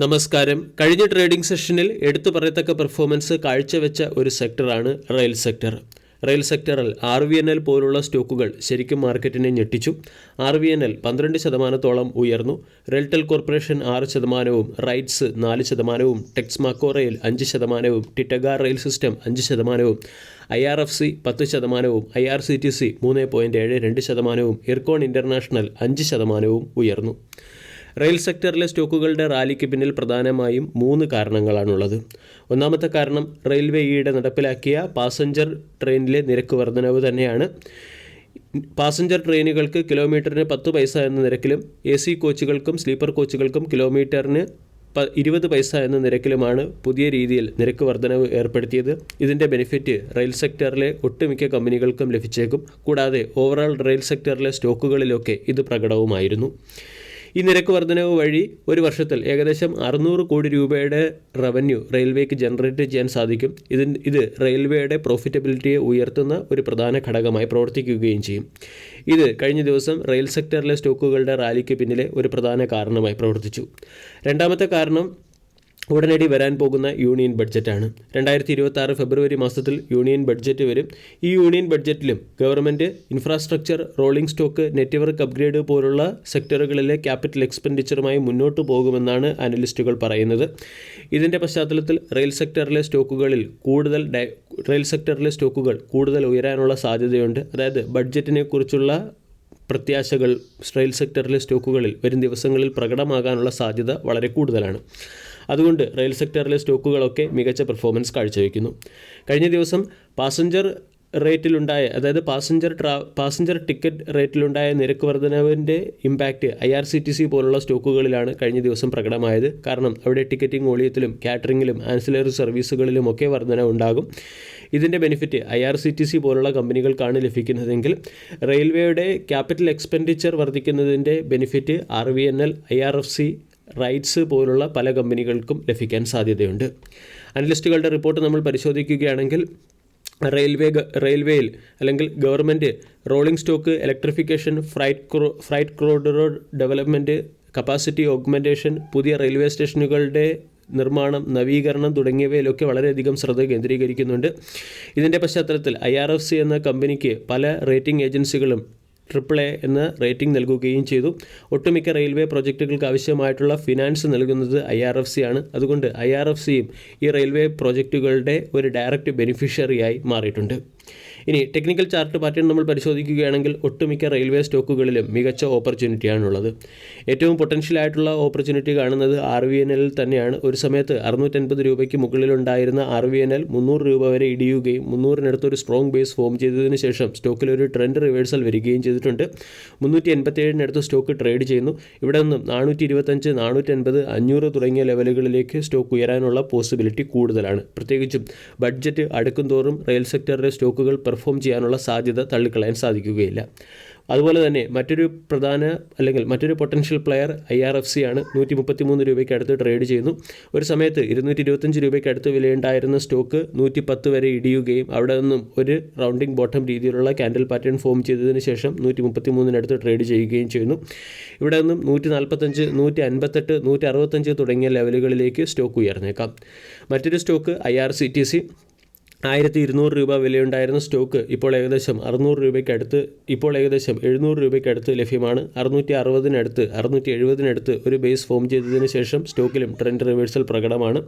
നമസ്കാരം. കഴിഞ്ഞ ട്രേഡിംഗ് സെഷനിൽ എടുത്തു പറയത്തക്ക പെർഫോമൻസ് കാഴ്ചവെച്ച ഒരു സെക്ടറാണ് റെയിൽ സെക്ടർ. റെയിൽ സെക്ടറിൽ ആർ വി എൻ എൽ പോലുള്ള സ്റ്റോക്കുകൾ ശരിക്കും മാർക്കറ്റിനെ ഞെട്ടിച്ചു. ആർ വി എൻ എൽ പന്ത്രണ്ട് ശതമാനത്തോളം ഉയർന്നു. റെയിൽടെൽ കോർപ്പറേഷൻ ആറ് ശതമാനവും റൈറ്റ്സ് നാല് ശതമാനവും ടെക്സ്മാക്കോ റെയിൽ അഞ്ച് ശതമാനവും ടിറ്റഗാർ റെയിൽ സിസ്റ്റം അഞ്ച് ശതമാനവും ഐ ആർ എഫ് സി പത്ത് ശതമാനവും I R C T C മൂന്ന് പോയിന്റ് ഏഴ് രണ്ട് ശതമാനവും ഇർക്കോൺ ഇന്റർനാഷണൽ അഞ്ച് ശതമാനവും ഉയർന്നു. റെയിൽ സെക്ടറിലെ സ്റ്റോക്കുകളുടെ റാലിക്ക് പിന്നിൽ പ്രധാനമായും മൂന്ന് കാരണങ്ങളാണുള്ളത്. ഒന്നാമത്തെ കാരണം റെയിൽവേ ഈയിടെ നടപ്പിലാക്കിയ പാസഞ്ചർ ട്രെയിനിലെ നിരക്ക് വർധനവ് തന്നെയാണ്. പാസഞ്ചർ ട്രെയിനുകൾക്ക് കിലോമീറ്ററിന് പത്ത് പൈസ എന്ന നിരക്കിലും എ സി കോച്ചുകൾക്കും സ്ലീപ്പർ കോച്ചുകൾക്കും കിലോമീറ്ററിന് പ ഇരുപത് പൈസ എന്ന നിരക്കിലുമാണ് പുതിയ രീതിയിൽ നിരക്ക് വർധനവ് ഏർപ്പെടുത്തിയത്. ഇതിന്റെ ബെനിഫിറ്റ് റെയിൽ സെക്ടറിലെ ഒട്ടുമിക്ക കമ്പനികൾക്കും ലഭിച്ചേക്കും. കൂടാതെ ഓവറോൾ റെയിൽ സെക്ടറിലെ സ്റ്റോക്കുകളിലൊക്കെ ഇത് പ്രകടവുമായിരുന്നു. ഈ നിരക്ക് വർധനവ് വഴി ഒരു വർഷത്തിൽ ഏകദേശം അറുന്നൂറ് കോടി രൂപയുടെ റവന്യൂ റെയിൽവേക്ക് ജനറേറ്റ് ചെയ്യാൻ സാധിക്കും. ഇത് ഇത് റെയിൽവേയുടെ പ്രോഫിറ്റബിലിറ്റിയെ ഉയർത്തുന്ന ഒരു പ്രധാന ഘടകമായി പ്രവർത്തിക്കുകയും ചെയ്യും. ഇത് കഴിഞ്ഞ ദിവസം റെയിൽ സെക്ടറിലെ സ്റ്റോക്കുകളുടെ റാലിക്ക് പിന്നിലെ ഒരു പ്രധാന കാരണമായി പ്രവർത്തിച്ചു. രണ്ടാമത്തെ കാരണം ഉടനടി വരാൻ പോകുന്ന യൂണിയൻ ബഡ്ജറ്റാണ്. രണ്ടായിരത്തി ഇരുപത്തി ആറ് ഫെബ്രുവരി മാസത്തിൽ യൂണിയൻ ബഡ്ജറ്റ് വരും. ഈ union ബഡ്ജറ്റിലും government infrastructure rolling stock network upgrade പോലുള്ള സെക്ടറുകളിലെ ക്യാപിറ്റൽ എക്സ്പെൻഡിച്ചറുമായി മുന്നോട്ട് പോകുമെന്നാണ് അനലിസ്റ്റുകൾ പറയുന്നത്. ഇതിന്റെ പശ്ചാത്തലത്തിൽ റെയിൽ സെക്ടറിലെ സ്റ്റോക്കുകളിൽ കൂടുതൽ റെയിൽ സെക്ടറിലെ സ്റ്റോക്കുകൾ കൂടുതൽ ഉയരാനുള്ള സാധ്യതയുണ്ട്. അതായത് ബഡ്ജറ്റിനെക്കുറിച്ചുള്ള പ്രത്യാശകൾ റെയിൽ സെക്ടറിലെ സ്റ്റോക്കുകളിൽ വരും ദിവസങ്ങളിൽ പ്രകടമാകാനുള്ള സാധ്യത വളരെ കൂടുതലാണ്. അതുകൊണ്ട് റെയിൽ സെക്ടറിലെ സ്റ്റോക്കുകളൊക്കെ മികച്ച പെർഫോമൻസ് കാഴ്ചവെക്കുന്നു. കഴിഞ്ഞ ദിവസം പാസഞ്ചർ റേറ്റിലുണ്ടായ അതായത് പാസഞ്ചർ ട്രാ പാസഞ്ചർ ടിക്കറ്റ് റേറ്റിലുണ്ടായ നിരക്ക് വർധനവിന്റെ impact I R C T C പോലുള്ള സ്റ്റോക്കുകളിലാണ് കഴിഞ്ഞ ദിവസം പ്രകടമായത്. കാരണം അവിടെ ടിക്കറ്റിംഗ് വോളിയത്തിലും കാറ്ററിങ്ങിലും ആൻസിലറി സർവീസുകളിലും ഒക്കെ വർധന ഉണ്ടാകും. ഇതിന്റെ benefit I R C T C പോലുള്ള കമ്പനികൾക്കാണ് ലഭിക്കുന്നതെങ്കിൽ റെയിൽവേയുടെ capital expenditure വർദ്ധിക്കുന്നതിന്റെ benefit R V N L I R F C RITES പോലുള്ള പല കമ്പനികൾക്കും ലഭിക്കാൻ സാധ്യതയുണ്ട്. അനലിസ്റ്റുകളുടെ റിപ്പോർട്ട് നമ്മൾ പരിശോധിക്കുകയാണെങ്കിൽ റെയിൽവേ റെയിൽവേയിൽ അല്ലെങ്കിൽ government rolling stock electrification freight ക്രോ freight corridor development capacity augmentation പുതിയ റെയിൽവേ സ്റ്റേഷനുകളുടെ നിർമ്മാണം നവീകരണം തുടങ്ങിയവയിലൊക്കെ വളരെയധികം ശ്രദ്ധ കേന്ദ്രീകരിക്കുന്നുണ്ട്. ഇതിന്റെ പശ്ചാത്തലത്തിൽ ഐ എന്ന കമ്പനിക്ക് പല റേറ്റിംഗ് ഏജൻസികളും ട്രിപ്പിൾ എ എന്ന റേറ്റിംഗ് നൽകുകയും ചെയ്തു. ഒട്ടുമിക്ക റെയിൽവേ പ്രോജക്റ്റുകൾക്ക് ആവശ്യമായിട്ടുള്ള ഫിനാൻസ് നൽകുന്നത് ഐ ആർ എഫ് സി ആണ്. അതുകൊണ്ട് ഐ ആർ എഫ് സിയും ഈ റെയിൽവേ പ്രോജക്റ്റുകളുടെ ഒരു ഡയറക്റ്റ് ബെനിഫിഷ്യറിയായി മാറിയിട്ടുണ്ട്. ഇനി ടെക്നിക്കൽ ചാർട്ട് പാറ്റേൺ നമ്മൾ പരിശോധിക്കുകയാണെങ്കിൽ ഒട്ടുമിക്ക റെയിൽവേ സ്റ്റോക്കുകളിലും മികച്ച ഓപ്പർച്യൂണിറ്റിയാണുള്ളത് ഏറ്റവും പൊട്ടൻഷ്യൽ ആയിട്ടുള്ള ഓപ്പർച്യൂണിറ്റി കാണുന്നത് ആർ വി എൻ എല്ലിൽ തന്നെയാണ്. ഒരു സമയത്ത് അറുന്നൂറ്റൻപത് രൂപയ്ക്ക് മുകളിലുണ്ടായിരുന്ന ആർ വി എൻ എൽ മുന്നൂറ് രൂപ വരെ ഇടിയുകയും മുന്നൂറിനടുത്ത് ഒരു സ്ട്രോങ് ബേസ് ഫോം ചെയ്തതിന് ശേഷം സ്റ്റോക്കിൽ ഒരു ട്രെൻഡ് റിവേഴ്സൽ വരികയും ചെയ്തിട്ടുണ്ട്. മുന്നൂറ്റി എൺപത്തേഴിനടുത്ത് സ്റ്റോക്ക് ട്രേഡ് ചെയ്യുന്നു. ഇവിടെ നിന്നും നാനൂറ്റി ഇരുപത്തഞ്ച് നാനൂറ്റൻപത് അഞ്ഞൂറ് തുടങ്ങിയ ലെവലുകളിലേക്ക് സ്റ്റോക്ക് ഉയരാനുള്ള പോസിബിലിറ്റി കൂടുതലാണ്. പ്രത്യേകിച്ചും ബഡ്ജറ്റ് അടുക്കും തോറും റെയിൽ സെക്ടറിലെ സ്റ്റോക്കുകൾ പെർഫോം ചെയ്യാനുള്ള സാധ്യത തള്ളിക്കളയാൻ സാധിക്കുകയില്ല. അതുപോലെ തന്നെ മറ്റൊരു പ്രധാന അല്ലെങ്കിൽ മറ്റൊരു potential player I R F C ആണ് നൂറ്റി മുപ്പത്തി മൂന്ന് രൂപയ്ക്ക് അടുത്ത് ട്രേഡ് ചെയ്യുന്നു. ഒരു സമയത്ത് ഇരുന്നൂറ്റി ഇരുപത്തഞ്ച് രൂപയ്ക്ക് അടുത്ത് വിലയുണ്ടായിരുന്ന സ്റ്റോക്ക് നൂറ്റി പത്ത് വരെ ഇടിയുകയും അവിടെ നിന്നും ഒരു റൗണ്ടിങ് ബോട്ടം രീതിയിലുള്ള ക്യാൻഡിൽ പാറ്റേൺ ഫോം ചെയ്തതിന് ശേഷം നൂറ്റി മുപ്പത്തി മൂന്നിനടുത്ത് ട്രേഡ് ചെയ്യുകയും ചെയ്യുന്നു. ഇവിടെ നിന്നും നൂറ്റി നാൽപ്പത്തഞ്ച് നൂറ്റി അൻപത്തെട്ട് നൂറ്റി അറുപത്തഞ്ച് തുടങ്ങിയ ലെവലുകളിലേക്ക് സ്റ്റോക്ക് ഉയർന്നേക്കാം. മറ്റൊരു stock I R C T C ആയിരത്തി ഇരുന്നൂറ് രൂപ വിലയുണ്ടായിരുന്ന സ്റ്റോക്ക് ഇപ്പോൾ ഏകദേശം അറുന്നൂറ് രൂപയ്ക്ക് അടുത്ത് ഇപ്പോൾ ഏകദേശം എഴുന്നൂറ് രൂപയ്ക്ക് അടുത്ത് ലഭ്യമാണ്. അറുന്നൂറ്റി അറുപതിനടുത്ത് അറുന്നൂറ്റി എഴുപതിനടുത്ത് ഒരു ബേസ് ഫോം ചെയ്തതിന് ശേഷം സ്റ്റോക്കിലും ട്രെൻഡ് റിവേഴ്സൽ പ്രകടമാണ്.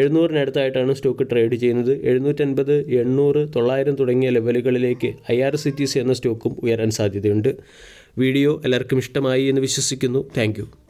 എഴുന്നൂറിനടുത്തായിട്ടാണ് സ്റ്റോക്ക് ട്രേഡ് ചെയ്യുന്നത്. എഴുന്നൂറ്റൻപത് എണ്ണൂറ് തൊള്ളായിരം തുടങ്ങിയ ലെവലുകളിലേക്ക് I R C T C എന്ന സ്റ്റോക്കും ഉയരാൻ സാധ്യതയുണ്ട്. വീഡിയോ എല്ലാവർക്കും ഇഷ്ടമായി എന്ന് വിശ്വസിക്കുന്നു. താങ്ക്